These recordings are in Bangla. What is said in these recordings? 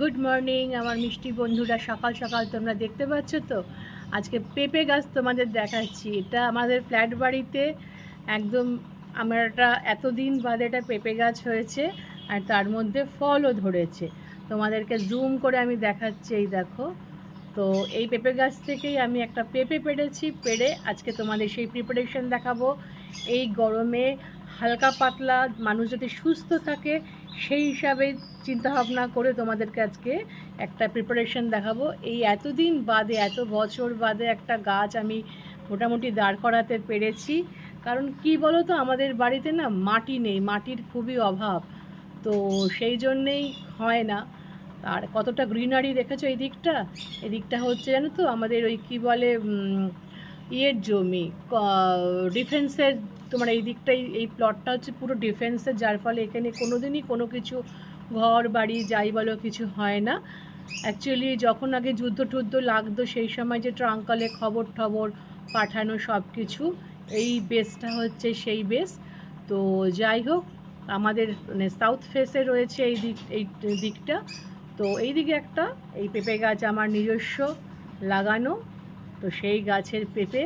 গুড মর্নিং আমার মিষ্টি বন্ধুরা, সকাল সকাল তোমরা দেখতে পাচ্ছ তো? আজকে পেঁপে গাছ তোমাদের দেখাচ্ছি। এটা আমাদের ফ্ল্যাট বাড়িতে, একদম আমার একটা এতদিন বাদে এটা পেঁপে গাছ হয়েছে, আর তার মধ্যে ফলও ধরেছে। তোমাদেরকে জুম করে আমি দেখাচ্ছি, এই দেখো। তো এই পেঁপে গাছ থেকেই আমি একটা পেঁপে পেড়েছি, পেড়ে আজকে তোমাদের সেই প্রিপারেশন দেখাবো। এই গরমে হালকা পাতলা, মানুষ যদি সুস্থ থাকে, সেই হিসাবে চিন্তাভাবনা করে তোমাদেরকে আজকে একটা প্রিপারেশন দেখাবো। এই এতদিন বাদে, এত বছর বাদে একটা গাছ আমি মোটামুটি দাঁড় করাতে পেরেছি। কারণ কি বলো তো আমাদের বাড়িতে না মাটি নেই, মাটির খুবই অভাব। তো সেই জন্যেই হয় না। আর কতটা গ্রিনারি দেখেছ এই দিকটা? এদিকটা হচ্ছে জানো তো, আমাদের ওই কি বলে ইয়ের জমি ডিফেন্সের তোমার এই দিকটাই, এই প্লটটা হচ্ছে পুরো ডিফেন্সের যার ফলে এখানে কোনো দিনই কোনো কিছু ঘর, বাড়ি, যাই বলো কিছু হয় না। অ্যাকচুয়ালি যখন আগে যুদ্ধ টুদ্ধ লাগতো, সেই সময় যে ট্রাঙ্কালে খবর টবর পাঠানো সব কিছু এই বেসটা হচ্ছে সেই বেস তো যাই হোক, আমাদের মানে সাউথ ফেসে রয়েছে এই দিক, এই দিকটা। তো এই দিকে একটা, এই পেঁপে গাছ আমার নিজস্ব লাগানো। তো সেই গাছের পেঁপে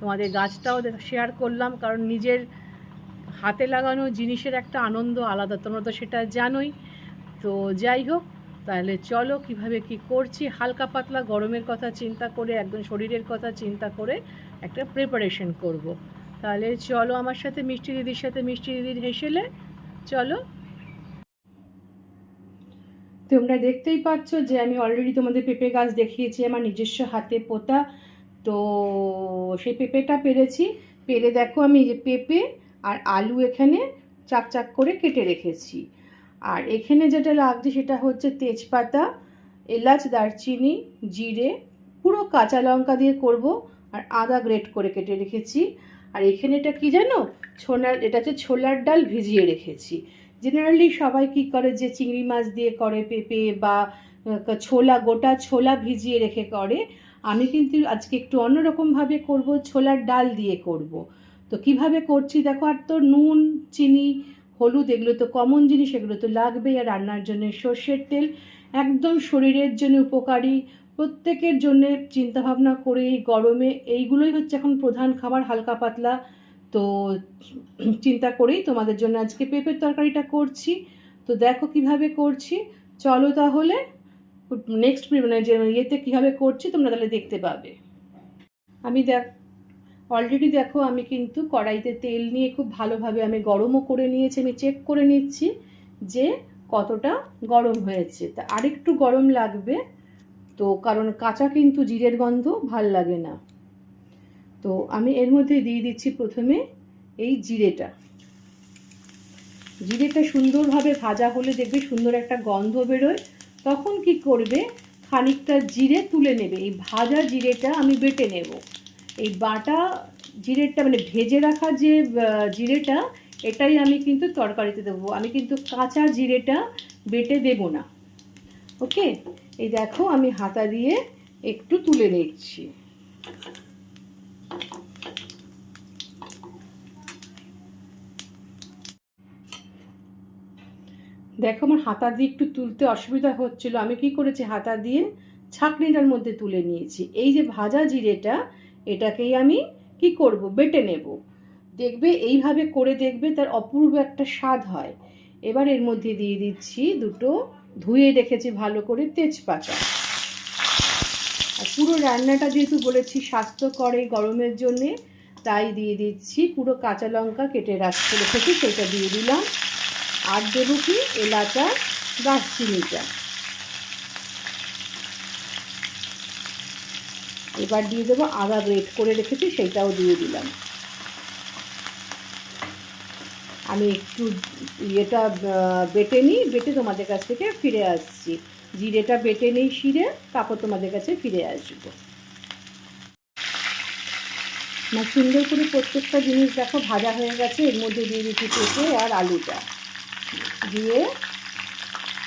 তোমাদের গাছটাও শেয়ার করলাম, কারণ নিজের হাতে লাগানো জিনিসের একটা আনন্দ আলাদা, তোমরা তো সেটা জানোই। তো যাই হোক, তাহলে চলো কীভাবে কি করছি। হালকা পাতলা গরমের কথা চিন্তা করে, একদম শরীরের কথা চিন্তা করে একটা প্রিপারেশন করব। তাহলে চলো আমার সাথে মিষ্টি দিদির সাথে মিষ্টি দিদির হেসেলে, চলো। তোমরা দেখতেই পাচ্ছ যে আমি অলরেডি তোমাদের পেঁপে গাছ দেখিয়েছি, আমার নিজস্ব হাতে পোতা। তো সেই পেঁপেটা পেরেছি। পেরে দেখো আমি যে পেঁপে আর আলু এখানে চাক চাক করে কেটে রেখেছি। আর এখানে যেটা লাগছে সেটা হচ্ছে তেজপাতা, এলাচ, দারচিনি, জিরে, পুরো কাঁচা লঙ্কা দিয়ে করব আর আদা গ্রেট করে কেটে রেখেছি। আর এখানে এটা কি জানো? ছোলার, এটা হচ্ছে ছোলার ডাল ভিজিয়ে রেখেছি। জেনারেলি সবাই কি করে যে চিংড়ি মাছ দিয়ে করে পেঁপে বা ছোলা, গোটা ছোলা ভিজিয়ে রেখে করে আমি কিন্তু আজকে একটু অন্যরকমভাবে করব, ছোলার ডাল দিয়ে করব। তো কীভাবে করছি দেখো, আর তো নুন, চিনি, হলুদ, এগুলো তো কমন জিনিস, এগুলো তো লাগবেই আর রান্নার জন্য সর্ষের তেল একদম শরীরের জন্য উপকারী। প্রত্যেকের জন্য চিন্তাভাবনা করে এই গরমে এইগুলোই হচ্ছে এখন প্রধান খাবার, হালকা পাতলা। তো চিন্তা করেই তোমাদের জন্য আজকে পেঁপের তরকারিটা করছি। তো দেখো কীভাবে করছি। চলো তাহলে নেক্সট মানে যে ইয়েতে কীভাবে করছি, তোমরা তাহলে দেখতে পাবে। আমি দেখ অলরেডি দেখো, আমি কিন্তু কড়াইতে তেল নিয়ে খুব ভালোভাবে আমি গরমও করে নিয়েছি, আমি চেক করে নিচ্ছি যে কতটা গরম হয়েছে। তা আরেকটু গরম লাগবে, তো কারণ কাঁচা কিন্তু জিরের গন্ধ ভালো লাগে না। তো আমি এর মধ্যে দিয়ে দিচ্ছি প্রথমে এই জিরেটা। জিরেটা সুন্দরভাবে ভাজা হলে দেখবে সুন্দর একটা গন্ধ বেরোয়। তখন কি করবে? খানিকটা জিরে তুলে নেবে। এই ভাজা জিরেটা আমি বেটে নেব। এই বাটা জিরেটা মানে ভেজে রাখা যে জিরেটা, এটাই আমি কিন্তু তরকারিতে দেবো। আমি কিন্তু কাঁচা জিরেটা বেটে দেব না। ওকে? এই দেখো, আমি হাতা দিয়ে একটু তুলে নিচ্ছি। দেখো আমার হাতা দিয়ে একটু তুলতে অসুবিধা হচ্ছিল। আমি কি করেছি? হাতা দিয়ে ছাঁকনিটার মধ্যে তুলে নিয়েছি। এই যে ভাজা জিরেটা, এটাকেই আমি কি করব? বেটে নেব। দেখবে, এইভাবে করে দেখবে তার অপূর্ব একটা স্বাদ হয়। এবার এর মধ্যে দিয়ে দিচ্ছি দুটো ধুয়ে রেখেছি ভালো করে তেজপাতা। আর পুরো রান্নাটা যেহেতু বলেছি স্বাস্থ্যকর এই গরমের জন্যে, তাই দিয়ে দিচ্ছি পুরো কাঁচা লঙ্কা কেটে রাখতে রেখেছি সেটা দিয়ে দিলাম। আর কি এলাচা দারচিনিটা। এবার দিয়ে দেবো আদা গ্রেট করে রেখেছি, সেইটাও দিয়ে দিলাম। আমি একটু ইয়েটা বেটে নিই, বেটে তোমাদের কাছ থেকে ফিরে আসছি। জিরেটা বেটে নিই শিরে, তারপর তোমাদের কাছে ফিরে আসব। না, সুন্দর করে প্রত্যেকটা জিনিস দেখো, ভাজা হয়ে গেছে, এর মধ্যে দিয়ে দিচ্ছি পেঁপে আর আলুটা। দিয়ে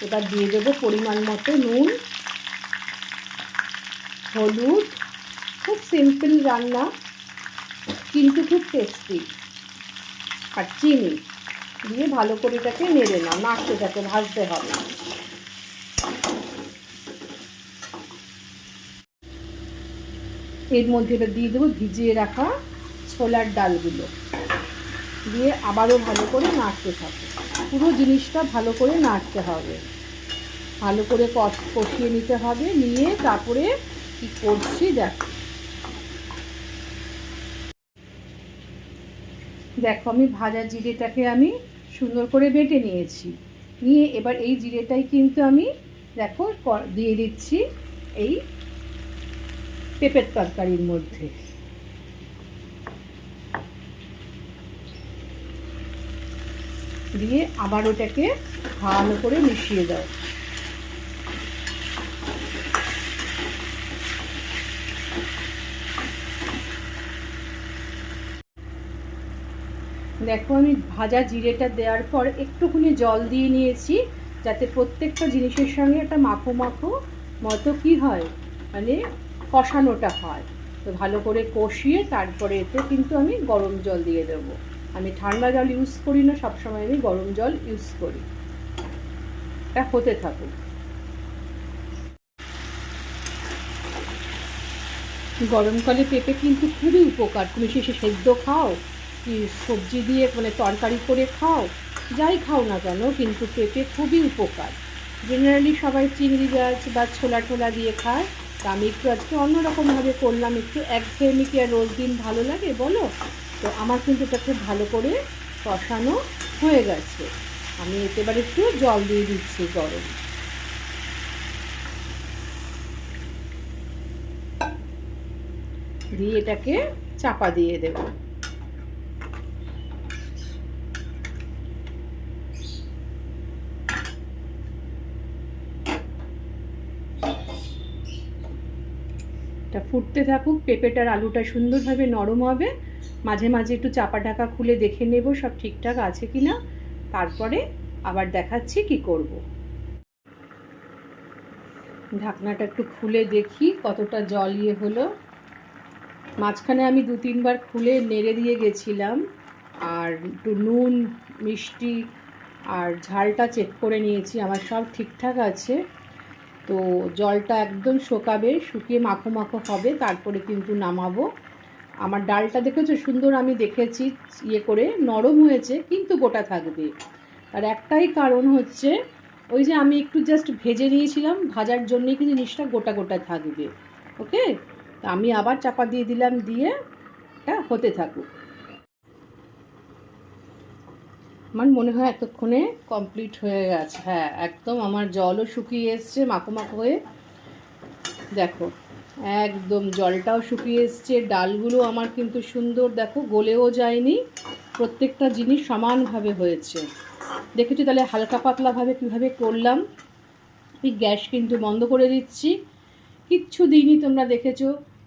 এবার দিয়ে দেবো পরিমাণ মতো নুন, হলুদ, খুব সিম্পল রান্না, কিন্তু খুব টেস্টি আর চিনি দিয়ে ভালো করে এটাকে নেড়ে নাও নাড়তে থাকে ভাজতে হবে। এর মধ্যে এবার দিয়ে দেবো ভিজিয়ে রাখা ছোলার ডালগুলো। দিয়ে আবারও ভালো করে নাড়তে থাকে। পুরো জিনিসটা ভালো করে নাড়তে হবে। ভালো করে কষ- কষিয়ে নিতে হবে, নিয়ে তারপরে কি করছি দেখো। দেখো, আমি ভাজা জিরেটাকে আমি সুন্দর করে বেটে নিয়েছি। নিয়ে এবার এই জিরেটাই কিন্তু আমি দেখো দিয়ে দিচ্ছি এই পেঁপের তরকারির মধ্যে। দিয়ে আবার ওটাকে ভালো করে মিশিয়ে দাও। দেখো আমি ভাজা জিরেটা দেওয়ার পর একটুখানি জল দিয়ে নিয়েছি, যাতে প্রত্যেকটা জিনিসের সঙ্গে একটা মাখো মাখো মতো কি হয় মানে কষানোটা হয়। তো ভালো করে কষিয়ে তারপরে এতে কিন্তু আমি গরম জল দিয়ে দেবো। আমি ঠান্ডা জল ইউজ করি না, সবসময় আমি গরম জল ইউজ করি। এটা হতে থাকুক। গরমকালে পেঁপে কিন্তু খুবই উপকার। তুমি শেষে সেদ্ধ খাও, কি সবজি দিয়ে মানে তরকারি করে খাও, যাই খাও না কেন, কিন্তু পেঁপে খুবই উপকার। জেনারেলি সবাই চিংড়ি গাছ বা ছোলা টোলা দিয়ে খায়। তা আমি একটু আজকে অন্যরকমভাবে করলাম, একটু একঘেয়েমি কি আর রোজ দিন ভালো লাগে, বলো? তো আমার কিন্তু এটা খুব ভালো করে কষানো হয়ে গেছে। আমি এতে একটু জল দিয়ে দিচ্ছি গরম। দিয়ে এটাকে চাপা দিয়ে দেবো। এটা ফুটতে থাকুক, পেঁপেটার আলুটা সুন্দরভাবে নরম হবে। মাঝে মাঝে একটু চাপা ঢাকা খুলে দেখে নেব সব ঠিকঠাক আছে কি না তারপরে আবার দেখাচ্ছি কি করব। ঢাকনাটা একটু খুলে দেখি কতটা জল ইয়ে হলো। মাঝখানে আমি দু তিনবার খুলে নেড়ে দিয়ে গেছিলাম। আর একটু নুন, মিষ্টি আর ঝালটা চেক করে নিয়েছি, আমার সব ঠিকঠাক আছে। তো জলটা একদম শোকাবে, শুকিয়ে মাখো মাখো হবে, তারপরে কিন্তু নামাবো। আমার ডালটা দেখেছ? সুন্দর আমি দেখেছি ইয়ে করে নরম হয়েছে, কিন্তু গোটা থাকবে। আর একটাই কারণ হচ্ছে, ওই যে আমি একটু জাস্ট ভেজে নিয়েছিলাম, ভাজার জন্যই কিন্তু জিনিসটা গোটা গোটা থাকবে ওকে তা আমি আবার চাপা দিয়ে দিলাম, দিয়ে এটা হতে থাকুক। আমার মনে হয় এতক্ষণে কমপ্লিট হয়ে গেছে। হ্যাঁ একদম আমার জলও শুকিয়ে এসছে মাখো মাখো হয়ে। দেখো, একদম জলটাও শুকিয়ে এসছে, ডালগুলো আমার কিন্তু সুন্দর, দেখো, গলেও যায়নি। প্রত্যেকটা জিনিস সমানভাবে হয়েছে। দেখেছি তাহলে হালকা পাতলাভাবে কীভাবে করলাম? এই গ্যাস কিন্তু বন্ধ করে দিচ্ছি। কিচ্ছু দিইনি তোমরা দেখেছ।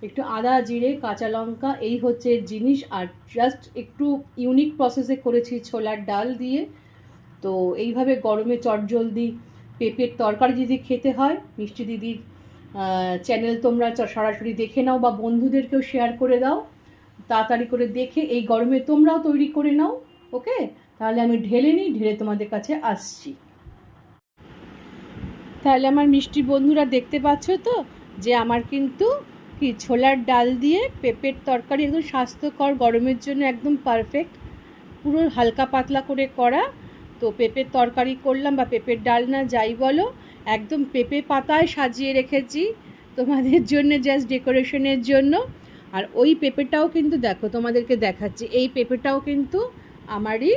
একটু আদা, জিরে, কাঁচা লঙ্কা, এই হচ্ছে জিনিস আর জাস্ট একটু ইউনিক প্রসেসে করেছি ছোলার ডাল দিয়ে। তো এইভাবে গরমে চটজলদি পেঁপের তরকারি যদি খেতে হয়, মিষ্টি দিদির চ্যানেল তোমরা সরাসরি দেখে নাও বা বন্ধুদেরকেও শেয়ার করে দাও। তাড়াতাড়ি করে দেখে এই গরমে তোমরাও তৈরি করে নাও ওকে তাহলে আমি ঢেলে নিই, ঢেলে তোমাদের কাছে আসছি। তাহলে আমার মিষ্টি বন্ধুরা দেখতে পাচ্ছ তো, যে আমার কিন্তু কি, ছোলার ডাল দিয়ে পেঁপের তরকারি একদম স্বাস্থ্যকর, গরমের জন্য একদম পারফেক্ট পুরো হালকা পাতলা করে করা। তো পেঁপের তরকারি করলাম বা পেঁপের ডাল না যাই বলো, একদম পেঁপে পাতায় সাজিয়ে রেখেছি তোমাদের জন্য জাস্ট ডেকোরেশনের জন্য। আর ওই পেঁপেটাও কিন্তু দেখো তোমাদেরকে দেখাচ্ছি, এই পেঁপেটাও কিন্তু আমারই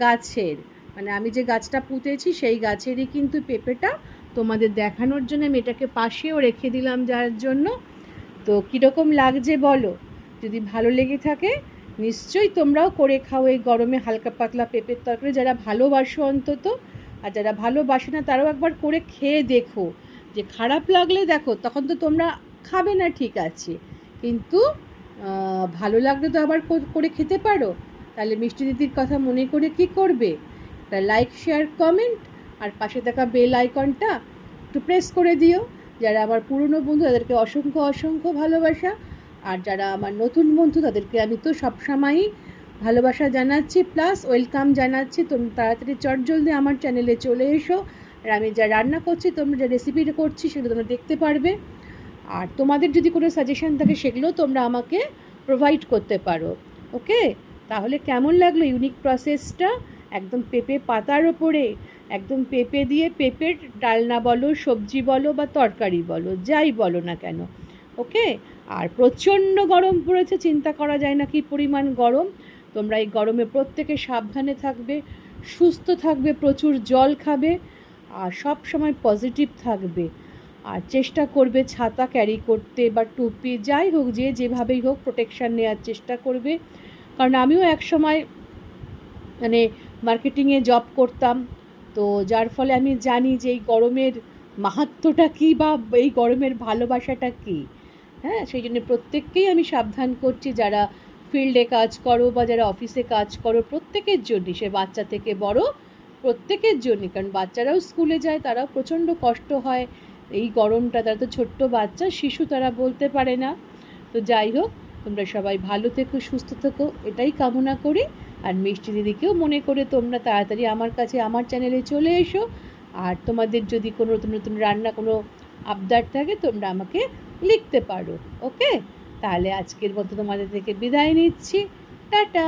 গাছের। মানে আমি যে গাছটা পুঁতেছি সেই গাছেরই কিন্তু পেঁপেটা তোমাদের দেখানোর জন্য আমি এটাকে পাশেও রেখে দিলাম যার জন্য। তো কীরকম লাগছে বলো? যদি ভালো লেগে থাকে, নিশ্চয়ই তোমরাও করে খাও এই গরমে হালকা পাতলা পেঁপের তরকারি। যারা ভালোবাসো অন্তত, আর যারা ভালোবাসে না, তারাও একবার করে খেয়ে দেখো। যে খারাপ লাগলে দেখো, তখন তো তোমরা খাবে না, ঠিক আছে। কিন্তু ভালো লাগলে তো আবার করে খেতে পারো। তাহলে মিষ্টি দিদির কথা মনে করে কি করবে? তা লাইক শেয়ার কমেন্ট আর পাশে থাকা বেল আইকনটা একটু প্রেস করে দিও। যারা আমার পুরনো বন্ধু, তাদেরকে অসংখ্য অসংখ্য ভালোবাসা। আর যারা আমার নতুন বন্ধু, তাদেরকে আমি তো সবসময়ই ভালোবাসা জানাচ্ছি। প্লাস ওয়েলকাম জানাচ্ছি। তোমরা তাড়াতাড়ি চটজলদি আমার চ্যানেলে চলে এসো। আর আমি যা রান্না করছি, তোমরা যা রেসিপিটা করছি সেগুলো তোমরা দেখতে পারবে। আর তোমাদের যদি কোনো সাজেশন থাকে সেগুলোও তোমরা আমাকে প্রোভাইড করতে পারো। ওকে তাহলে কেমন লাগল ইউনিক প্রসেসটা একদম পেঁপে পাতার ওপরে, একদম পেঁপে দিয়ে পেঁপের ডালনা বলো, সবজি বলো বা তরকারি বলো, যাই বলো না কেন ওকে আর প্রচণ্ড গরম পড়েছে, চিন্তা করা যায় না কি পরিমাণ গরম। তোমরা এই গরমে প্রত্যেকে সাবধানে থাকবে, সুস্থ থাকবে, প্রচুর জল খাবে আর সব সময় পজিটিভ থাকবে। আর চেষ্টা করবে ছাতা ক্যারি করতে বা টুপি, যাই হোক, যে যেভাবেই হোক প্রোটেকশান নেওয়ার চেষ্টা করবে। কারণ আমিও এক সময় মানে মার্কেটিংয়ে জব করতাম। তো যার ফলে আমি জানি যে এই গরমের মাহাত্ম্যটা কী বা এই গরমের ভালোবাসাটা কী। হ্যাঁ সেই জন্য প্রত্যেককেই আমি সাবধান করছি। যারা ফিল্ডে কাজ করো বা যারা অফিসে কাজ করো, প্রত্যেকের জন্যই, সে বাচ্চা থেকে বড় প্রত্যেকের জন্যই। কারণ বাচ্চারাও স্কুলে যায়, তারাও প্রচণ্ড কষ্ট হয়। এই গরমটা, তারা তো ছোট্ট বাচ্চা, শিশু তারা বলতে পারে না। তো যাই হোক, তোমরা সবাই ভালো থেকো, সুস্থ থেকো, এটাই কামনা করি। আর মিষ্টি দিদিকেও মনে করে তোমরা তাড়াতাড়ি আমার কাছে, আমার চ্যানেলে চলে এসো। আর তোমাদের যদি কোনো নতুন নতুন রান্না, কোনো আবদার থাকে, তোমরা আমাকে লিখতে পারো ওকে তাহলে আজকের মতো তোমাদের থেকে বিদায় নিচ্ছি। টাটা!